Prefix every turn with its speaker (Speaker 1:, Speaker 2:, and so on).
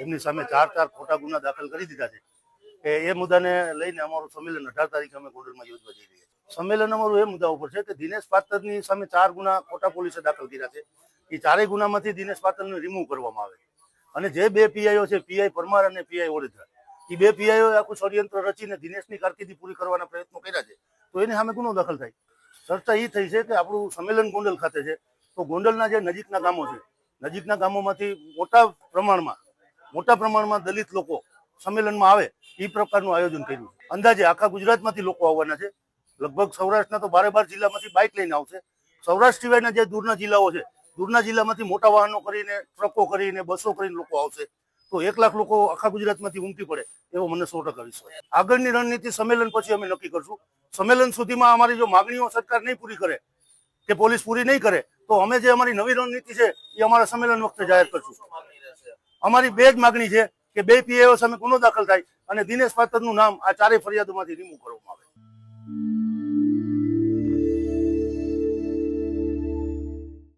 Speaker 1: એમની સામે ચાર ચાર ખોટા ગુના દાખલ કરી દીધા છે. એ મુદ્દાને લઈને અમારું સંમેલન અઢાર તારીખે અમે ગોંડલમાં યોજવા જઈ રહ્યા છીએ. સંમેલન અમારું એ મુદ્દા ઉપર છે કે દિનેશ પાત્રની સામે ચાર ગુના ખોટા પોલીસે દાખલ કર્યા છે. એ ચારેય ગુનામાંથી દિનેશ પાત્રને રિમૂવ કરવામાં આવે અને જે બે પીઆઈઓ છે, પીઆઈ પરમાર અને પીઆઈ ઓડેધર એ બે પીઆઈઓ આખું ષડયંત્ર રચીને દિનેશની કારકિર્દી પૂરી કરવાના પ્રયત્નો કર્યા છે. તો એની સામે ગુનો દાખલ થાય. ચર્ચા એ થઈ છે કે આપણું સંમેલન ગોંડલ ખાતે છે. તો ગોંડલના જે નજીકના ગામો છે, નજીકના ગામોમાંથી મોટા પ્રમાણમાં મોટા પ્રમાણમાં દલિત લોકો સંમેલનમાં આવે, એ પ્રકારનું આયોજન કર્યું અંદાજે આખા ગુજરાતમાંથી લોકો આવવાના છે. લગભગ સૌરાષ્ટ્રના તો બારે બાર જિલ્લામાંથી બાઇક લઈને આવશે. સૌરાષ્ટ્ર સિવાયના જે દૂરના જિલ્લાઓ છે, દૂરના જિલ્લામાંથી મોટા વાહનો કરીને, ટ્રકો કરીને, બસો કરીને લોકો આવશે. તો એક લાખ લોકો આખા ગુજરાતમાંથી ઉમટી પડે, એવો મને સો ટકા વિશ્વાસ આગળની રણનીતિ સંમેલન પછી અમે નક્કી કરશું. સંમેલન સુધીમાં અમારી જો માગણીઓ સરકાર નહીં પૂરી કરે, કે પોલીસ પૂરી નહીં કરે, તો અમે જે અમારી નવી રણનીતિ છે, એ અમારા સંમેલન વખતે જાહેર કરશું. અમારી બે જ માગણી છે કે બે પીએઓ સામે ગુનો દાખલ થાય અને દિનેશ પાત્રનું નામ આ ચારેય ફરિયાદોમાંથી રિમૂવ કરવામાં આવે.